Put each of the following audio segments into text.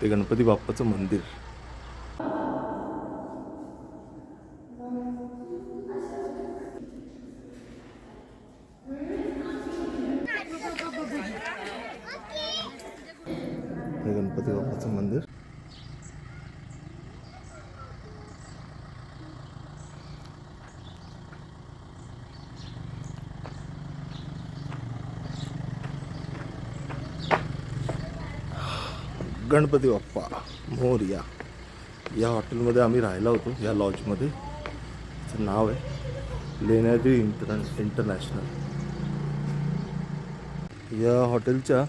ते गणपती बाप्पाचं मंदिर हे गणपती बाप्पाचं मंदिर गणपती बाप्पा मोरया. या हॉटेलमध्ये आम्ही राहिला होतो या लॉजमध्ये. त्याचं नाव आहे लेण्याद्री इंटर इंटरनॅशनल. या हॉटेलच्या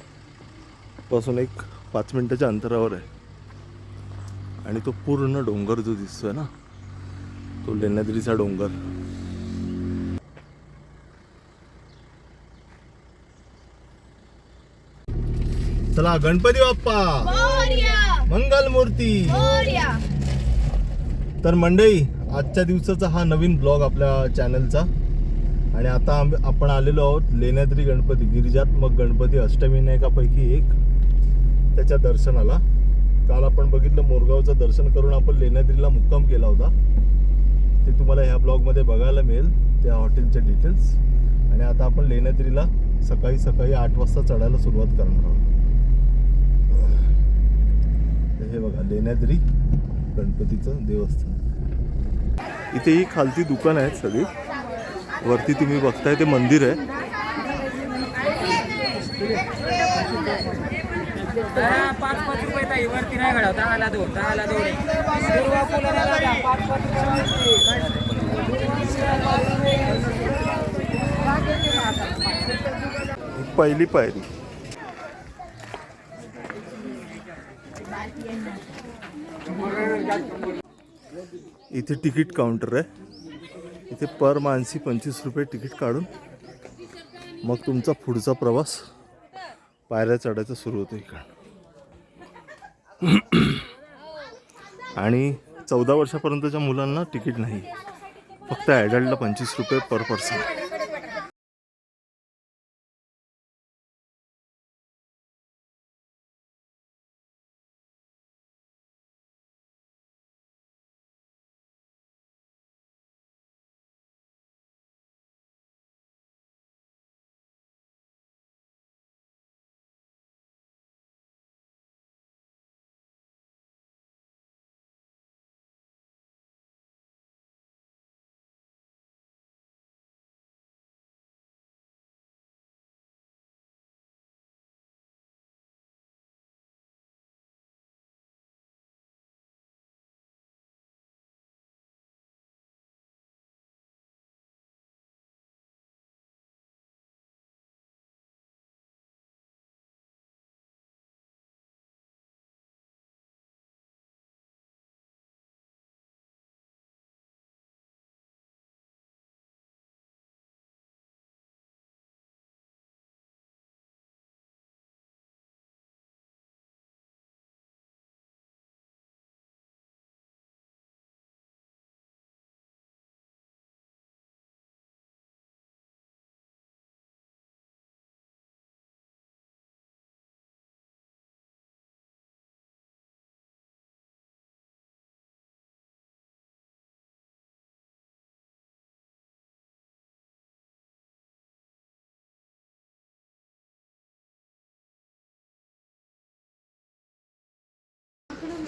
पासून एक पाच मिनिटाच्या अंतरावर आहे. आणि तो पूर्ण डोंगर जो दिसतोय ना तो लेण्याद्रीचा डोंगर. चला गणपती बाप्पा! मंगल मूर्ती मोरया। तर मंडळी आजच्या दिवसाचा हा नवीन ब्लॉग आपल्या चॅनलचा. आणि आता आपण आलेलो आहोत लेण्याद्री गणपती गिरिजात्मक गणपती अष्टविनायकापैकी एक त्याच्या दर्शनाला. काल आपण बघितलं मोरगावचं दर्शन करून आपण लेण्याद्रीला मुक्काम केला होता. ते तुम्हाला ह्या ब्लॉगमध्ये बघायला मिळेल त्या हॉटेलचे डिटेल्स आणि आता आपण लेण्याद्रीला सकाळी सकाळी आठ वाजता चढायला सुरुवात करणार आहोत. तर हे बघा लेण्याद्री गणपतीचं देवस्थान. इथे ही खालती दुकान आहेत सगळी. वरती तुम्ही बघताय ते मंदिर आहे. पाच पाच रुपये ताई वरती नाही घडा दहाला दोन दहाला दोन पहिली पायरी. इथे तिकीट काउंटर आहे. इथे पर मानसी पंचवीस रुपये तिकीट काढून मग तुमचा पुढचा प्रवास पायऱ्या चढायचा सुरू होतो इकडं. आणि चौदा वर्षापर्यंतच्या मुलांना तिकीट नाही. फक्त ॲडल्टला पंचवीस रुपये पर पर्सन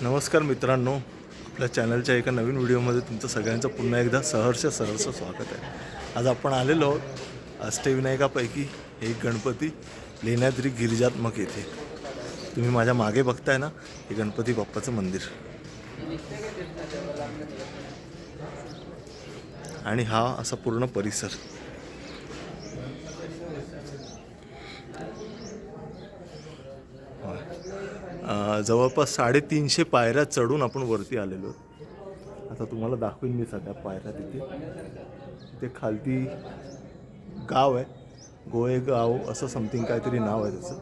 नमस्कार मित्रांनो. आपल्या चॅनलच्या एका नवीन व्हिडिओमध्ये तुमचं सगळ्यांचं पुन्हा एकदा सहर्ष सहर्ष स्वागत आहे. आज आपण आलेलो आहोत अष्टविनायकापैकी एक गणपती लेण्याद्री गिरिजात्मक येथे. तुम्ही माझ्या मागे बघताय ना हे गणपती बाप्पाचं मंदिर. आणि हा असा पूर्ण परिसर. जवळपास साडेतीनशे पायऱ्या चढून आपण वरती आलेलो. आता तुम्हाला दाखवीन मी सध्या पायऱ्या तिथे. तिथे खालती गाव आहे. गोळेगाव असं समथिंग काहीतरी नाव आहे त्याचं.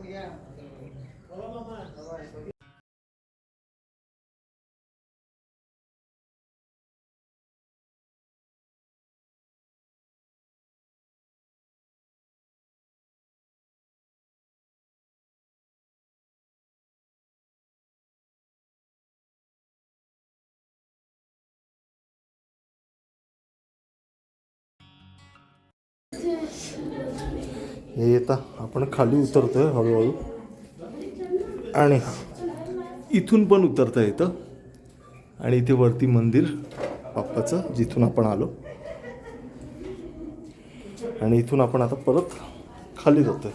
हे येता आपण खाली उतरतोय हळूहळू. आणि इथून पण उतरता येतं. आणि इथे वरती मंदिर बाप्पाचं जिथून आपण आलो. आणि इथून आपण आता परत खाली जातोय.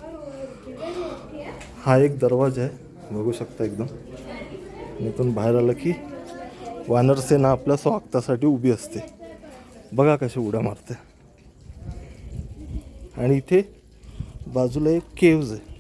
हा एक दरवाजा आहे बघू शकता एकदम. इथून बाहेर आलं की वानरसेना आपल्या स्वागतासाठी उभी असते. बघा कशी उड्या मारते. आणि इथे बाजूला एक केव्ज आहे.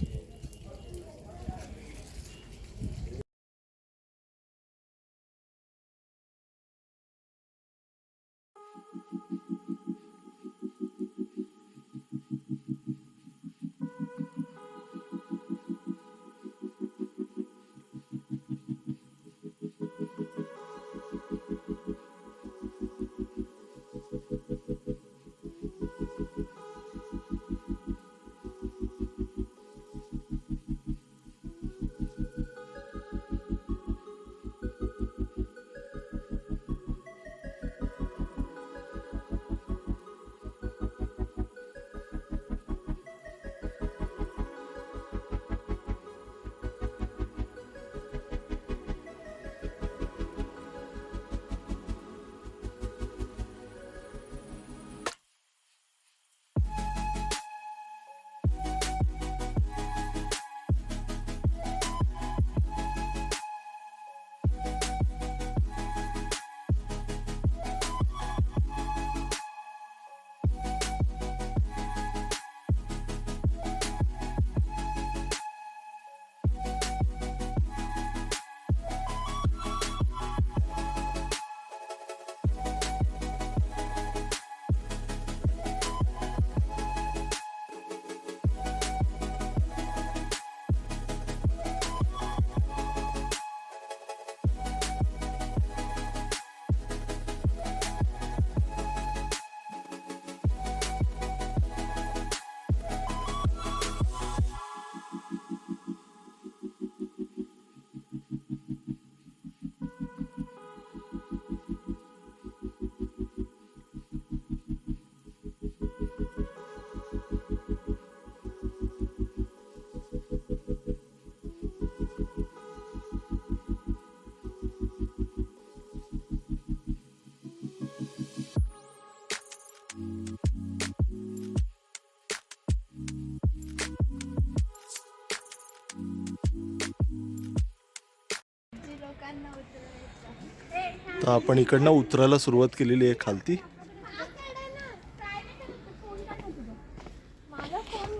तर आपण इकडनं उतरायला सुरुवात केलेली आहे खालती.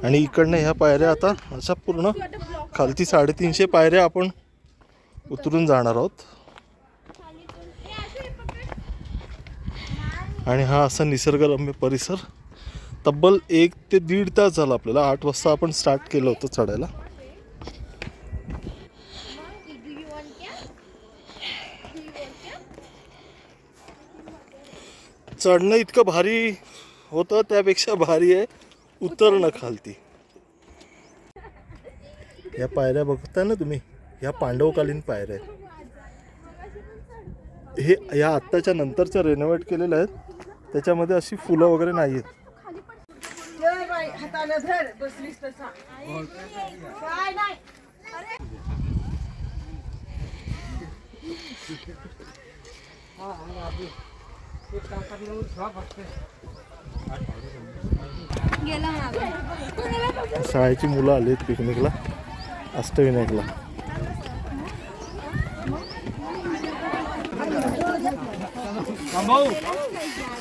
आणि इकडनं ह्या पायऱ्या आता अशा पूर्ण खालती साडेतीनशे पायऱ्या आपण उतरून जाणार आहोत. आणि हा असा निसर्गरम्य परिसर तब्बल एक ते दीड तास झाला आपल्याला. आठ वाजता आपण स्टार्ट केलं होतं चढायला. चढणं इतकं भारी होतं त्यापेक्षा भारी आहे उतरणं खालती. या पायऱ्या बघता ना तुम्ही? ह्या पांडवकालीन पायऱ्या आहेत. हे या आत्ताच्या नंतरच्या रेनोव्हेट केलेल्या आहेत. त्याच्यामध्ये अशी फुलं वगैरे नाही. आहेत शाळेची मुलं आली आहेत पिकनिकला अष्टविनायकला.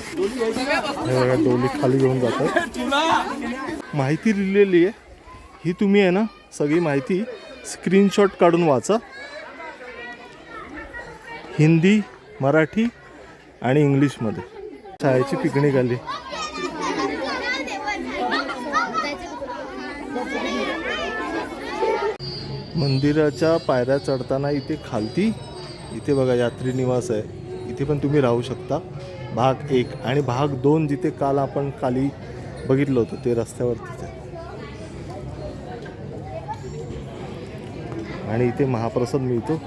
बघा डोली खाली घेऊन जातात माहिती लिहिलेली आहे. ही तुम्ही आहे ना सगळी माहिती स्क्रीनशॉट काढून वाचा. हिंदी मराठी आणि इंग्लिशमध्ये. शाळेची पिकनिक आली. मंदिराच्या पायऱ्या चढताना इथे खालती इथे बघा यात्री निवास आहे. इथे पण तुम्ही राहू शकता. भाग एक आणि भाग दोन जिथे काल आपण खाली बघितलं होतं ते रस्त्यावरतीच आहे. आणि इथे महाप्रसाद मिळतो.